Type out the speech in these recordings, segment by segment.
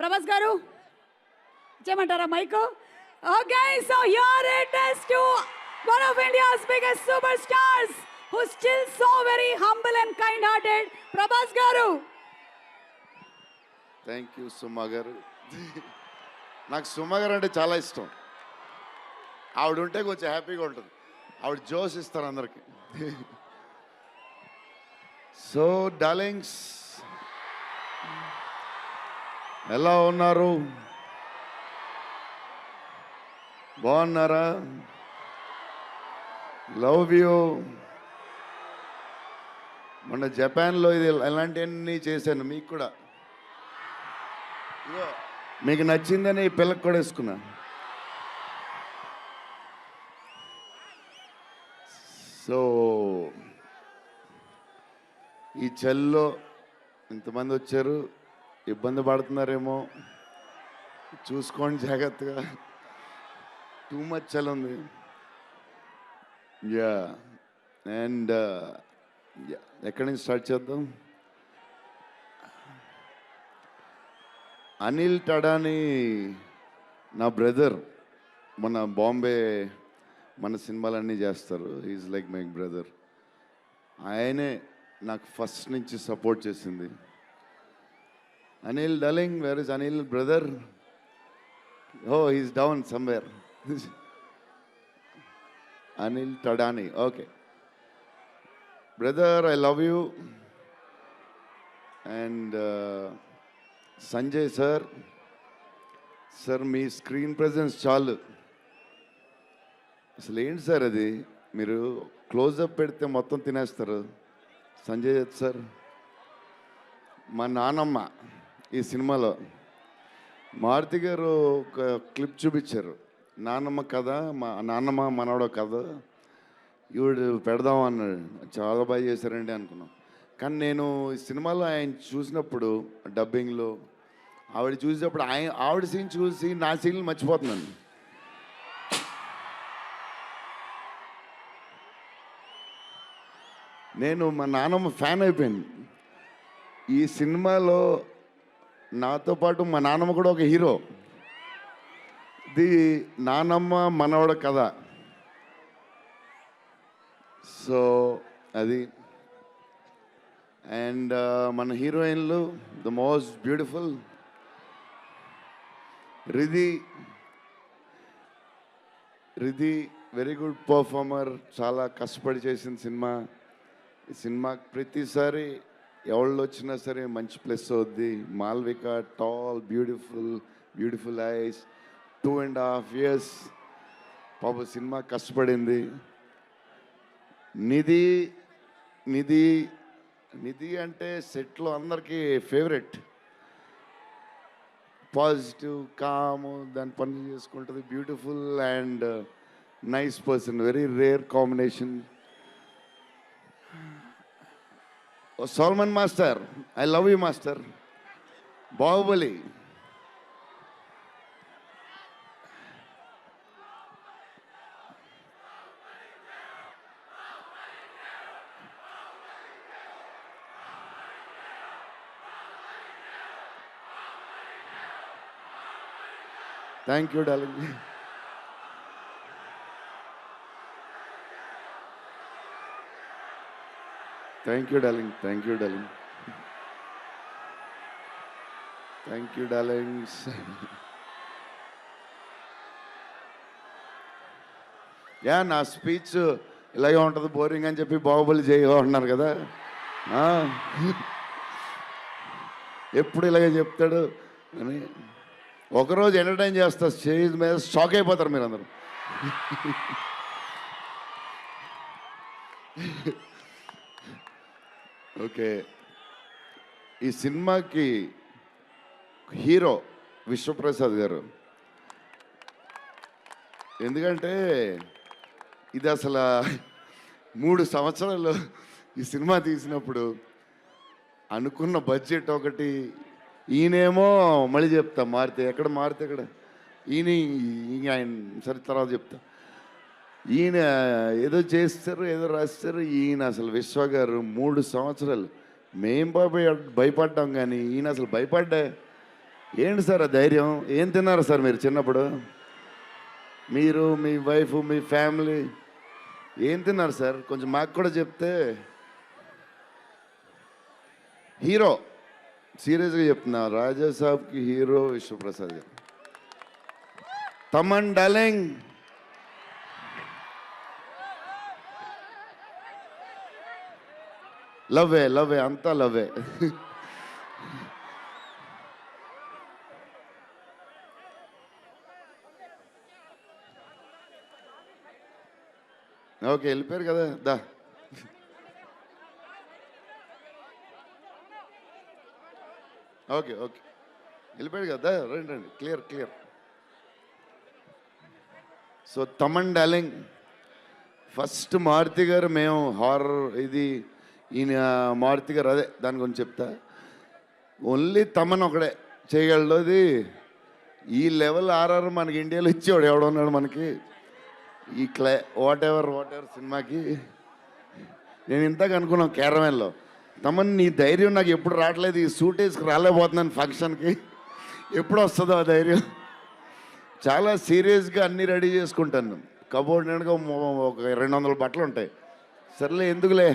ప్రభాస్ గారు చేయమంటారా mic? Okay so here it is to one of India's biggest super stars who still so very humble and kind hearted Prabhas గారు. Thank you సుమా గారు. నాకు సుమా గారు అంటే చాలా ఇష్టం. ఆవిడ ఉంటే కొంచెం హ్యాపీగా ఉంటుంది. ఆవిడ జోష్ ఇస్తారు అందరికి. సో డార్లింగ్స్ ఎలా ఉన్నారు? బాగున్నారా? Love you. మొన్న జపాన్లో ఇది ఇలాంటివన్నీ చేశాను మీకు కూడా. మీకు నచ్చిందని ఈ పిల్లకి కూడా వేసుకున్నా. సో ఈ చెల్లో ఇంతమంది వచ్చారు. ఇబ్బంది పడుతున్నారేమో. చూసుకోండి జాగ్రత్తగా. టూ మచ్ చలి ఉంది. యా అండ్ uh, ఎక్కడి నుంచి స్టార్ట్ చేద్దాం? అనిల్ టడాని నా బ్రదర్. మన బాంబే మన సినిమాలన్నీ చేస్తారు. ఈజ్ లైక్ మై బ్రదర్ ఆయనే నాకు ఫస్ట్ నుంచి సపోర్ట్ చేసింది. Anil darling where is Anil brother oh he's down somewhere Anil టడాని okay brother I love you and Sanjay sir sir me screen presence చాలు. అసలు ఏంటి సార్ అది? మీరు క్లోజప్ పెడితే మొత్తం తినేస్తారు. సంజయ్ సార్ మా నానమ్మ. ఈ సినిమాలో. మారుతి గారు ఒక క్లిప్ చూపించారు. నాన్నమ్మ కథ మా నాన్నమ్మ మనవడో కథ. ఈవిడు పెడదాం అన్నాడు చాలా బాగా చేశారండి అనుకున్నాం. కానీ నేను ఈ సినిమాలో ఆయన చూసినప్పుడు డబ్బింగ్లో ఆవిడ చూసినప్పుడు ఆయన ఆవిడ సీన్ చూసి నా సీన్లు మర్చిపోతున్నాను. నేను మా నాన్నమ్మ ఫ్యాన్ అయిపోయాను ఈ సినిమాలో నాతో పాటు మా నాన్నమ్మ కూడా ఒక హీరో. ఇది నానమ్మ మనవడ కథ. సో అది. అండ్ మన హీరోయిన్లు the most beautiful Riddhi Riddhi very good performer చాలా కష్టపడి చేసిన సినిమా. సినిమా ప్రతిసారి ఎవళ్ళు వచ్చినా సరే మంచి ప్లస్ అవుద్ది. Malavika tall beautiful beautiful eyes two and half years పాప సినిమా కష్టపడింది. నిధి నిధి నిధి అంటే సెట్లో అందరికీ ఫేవరెట్ పాజిటివ్ కాము దాని పని చేసుకుంటుంది beautiful and nice person very rare combination Solomon master I love you master Baahubali thank you darling thank you darling thank you darling thank you darlings yeah నా స్పీచ్ ఇలాగే ఉంటుంది బోరింగ్ అని చెప్పి బాహుబలి చేయగా ఉన్నారు కదా. ఎప్పుడు ఇలాగే చెప్తాడు? అని. ఒకరోజు ఎంటర్టైన్ చేస్తా స్టేజ్ మీద షాక్ అయిపోతారు మీరు ఓకే. ఈ సినిమాకి హీరో విశ్వప్రసాద్ గారు. ఎందుకంటే ఇది అసలు మూడు సంవత్సరాలు ఈ సినిమా తీసినప్పుడు అనుకున్న బడ్జెట్ ఒకటి ఈయనేమో మళ్ళీ చెప్తా మారితే ఎక్కడ మారితే ఎక్కడ ఈయన ఆయన సరే తర్వాత చెప్తా. ఈయన ఏదో చేస్తారు ఏదో రాస్తారు. ఈయన అసలు విశ్వ గారు మూడు సంవత్సరాలు. మేం భయ భయపడ్డాం కానీ ఈయన అసలు భయపడ్డా. ఏంటి సార్ ఆ ధైర్యం? ఏం తిన్నారు సార్ మీరు చిన్నప్పుడు? మీరు మీ వైఫ్ మీ ఫ్యామిలీ ఏం తిన్నారు సార్? కొంచెం మాకు కూడా చెప్తే. హీరో సీరియస్గా చెప్తున్నా. రాజా సాబ్కి హీరో విశ్వప్రసాద్ గారు. తమన్ డలెంగ్ లవ్వే లవ్వే అంతా లవ్వే ఓకే వెళ్ళిపోయారు కదా దా. Okay okay. వెళ్ళిపోయాడు కదా రండి రండి. Clear clear. So Thaman darling first Maruthi గారు మేము హారర్ ఇది ఈయన మారుతి గారు అదే దాని గురించి చెప్తా. ఓన్లీ తమన్ ఒకడే చేయగలది ఈ లెవెల్ ఆర్ఆర్ మనకి ఇండియాలో ఇచ్చేవాడు ఎవడున్నాడు మనకి. ఈ క్లై వాట్ ఎవర్ వాట్ ఎవర్ సినిమాకి. నేను ఇంతకు అనుకున్నాను కేరమేల్లో తమన్ నీ ధైర్యం నాకు ఎప్పుడు రావట్లేదు. ఈ సూట్ వేసుకు రాలేకపోతున్నాను ఫంక్షన్కి ఎప్పుడు వస్తుందో ఆ ధైర్యం. చాలా సీరియస్గా అన్నీ రెడీ చేసుకుంటాను. కబోర్డ్ నిండుగా ఒక రెండు వందల బట్టలు ఉంటాయి సర్లే ఎందుకులే?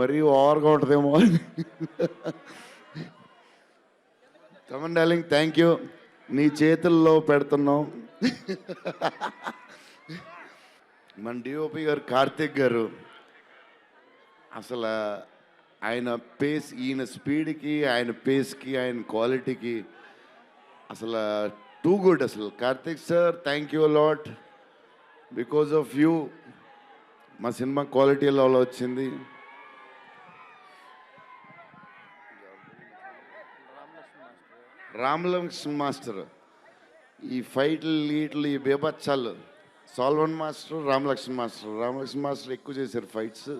మరీ ఓవర్గా ఉంటుందేమో అని. తమన్ డార్లింగ్ థ్యాంక్ యూ నీ చేతుల్లో పెడుతున్నాం. మన డిఓపి గారు కార్తిక్ గారు అసలు ఆయన పేస్ ఈయన స్పీడ్కి ఆయన పేస్కి ఆయన క్వాలిటీకి అసలు టూ గుడ్ అసలు. Karthik sir thank you lot because of you మా సినిమా క్వాలిటీ లెవెల్ వచ్చింది. రామలక్ష్మణ్ మాస్టర్. ఈ ఫైట్లు లీట్లు ఈ బేబచ్చాలు Solomon master Ramlakshman master. Ramlakshman master ఎక్కువ చేశారు ఫైట్స్.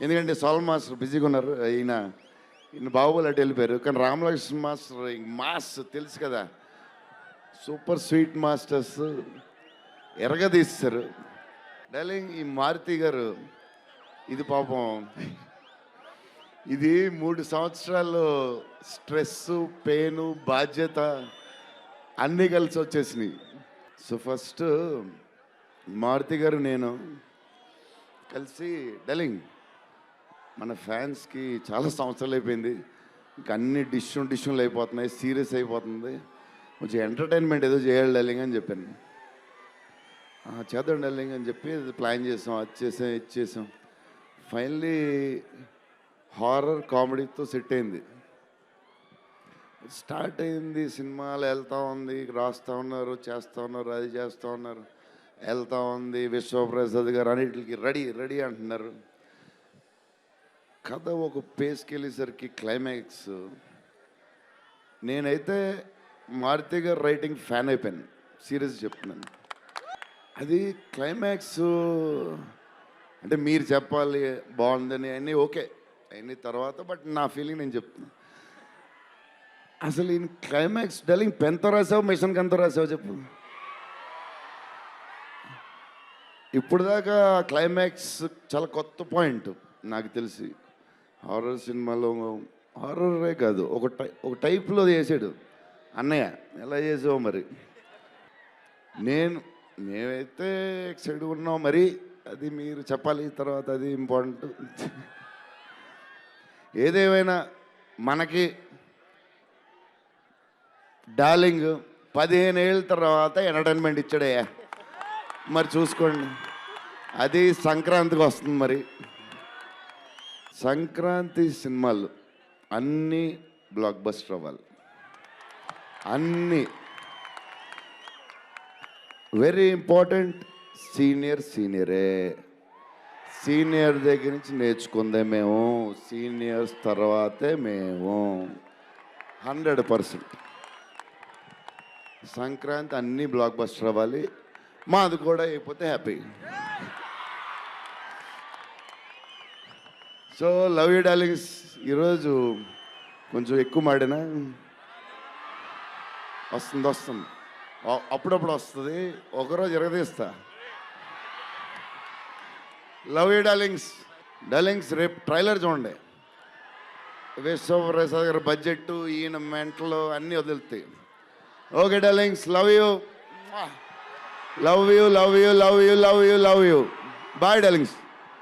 ఎందుకంటే సాల్వన్ మాస్టర్ బిజీగా ఉన్నారు. ఈయన ఈయన బాహుబలి అటు వెళ్ళిపోయారు. కానీ రామలక్ష్మణ్ మాస్టర్ మాస్ తెలుసు కదా. సూపర్ స్వీట్ మాస్టర్స్ ఎరగదీస్తారు. డార్లింగ్ ఈ మారుతి గారు ఇది పాపం. ఇది మూడు సంవత్సరాలు స్ట్రెస్ పెయిన్ బాధ్యత అన్నీ కలిసి వచ్చేసినాయి. సో ఫస్ట్ మారుతి గారు నేను కలిసి డలింగ్ మన ఫ్యాన్స్కి చాలా సంవత్సరాలు అయిపోయింది. ఇంకా అన్ని డిష్యూ డిష్యూలు అయిపోతున్నాయి సీరియస్ అయిపోతుంది. కొంచెం ఎంటర్టైన్మెంట్ ఏదో చేయాలి డలింగ్ అని చెప్పాను. చేద్దాం డార్లింగ్ అని చెప్పి ప్లాన్ చేసాం అది చేసాం ఇది చేసాం. ఫైనలీ హారర్ కామెడీతో సెట్ అయింది. స్టార్ట్ అయింది సినిమాలు వెళ్తూ ఉంది రాస్తూ ఉన్నారు చేస్తూ ఉన్నారు అది చేస్తూ ఉన్నారు వెళ్తూ ఉంది విశ్వప్రసాద్ గారు అన్నిటికి రెడీ రెడీ అంటున్నారు. కథ ఒక పేస్కి వెళ్ళేసరికి క్లైమాక్స్ నేనైతే మారుతి గారు రైటింగ్ ఫ్యాన్ అయిపోయాను. సీరియస్ చెప్తున్నాను. అది క్లైమాక్స్ అంటే మీరు చెప్పాలి బాగుందని అన్నీ ఓకే. అన్ని తర్వాత బట్ నా ఫీలింగ్ నేను చెప్తున్నా. అసలు ఈయన క్లైమాక్స్ డెలింగ్ పెంత రాసావు మిషన్కి ఎంత రాసావు చెప్పు. ఇప్పుడు దాకా క్లైమాక్స్ చాలా కొత్త పాయింట్ నాకు తెలిసి. హారర్ సినిమాలో హారరే కాదు ఒక టై ఒక టైప్లో చేసాడు. అన్నయ్య ఎలా చేసావు మరి? నేను మేమైతే ఎక్సైడ్ ఉన్నాం మరి అది మీరు చెప్పాలి తర్వాత అది ఇంపార్టెంట్. ఏదేమైనా మనకి డార్లింగ్ పదిహేను ఏళ్ళ తర్వాత ఎంటర్టైన్మెంట్ ఇచ్చాడయ్యా. మరి చూసుకోండి. అది సంక్రాంతికి వస్తుంది మరి. సంక్రాంతి సినిమాలు అన్నీ బ్లాక్ బస్టర్ అవ్వాలి. అన్నీ. వెరీ ఇంపార్టెంట్ సీనియర్ సీనియరే సీనియర్ దగ్గర నుంచి నేర్చుకుందే మేము సీనియర్స్ తర్వాతే మేము. హండ్రెడ్ పర్సెంట్ సంక్రాంతి అన్ని బ్లాక్ బస్టర్ అవ్వాలి. మాది కూడా అయిపోతే happy so love you darlings ఈరోజు కొంచెం ఎక్కువ మాడినా? వస్తుంది వస్తుంది. అప్పుడప్పుడు వస్తుంది. ఒకరోజు ఎరగదీస్తా లవ్ యూ డార్లింగ్స్ డార్లింగ్స్ రేపు ట్రైలర్ చూడండి. విశ్వప్రసాద్ గారి బడ్జెట్ ఈయన మెంటలు అన్నీ వదులుతాయి. Okay darlings love you love you love you love you love you love you bye darlings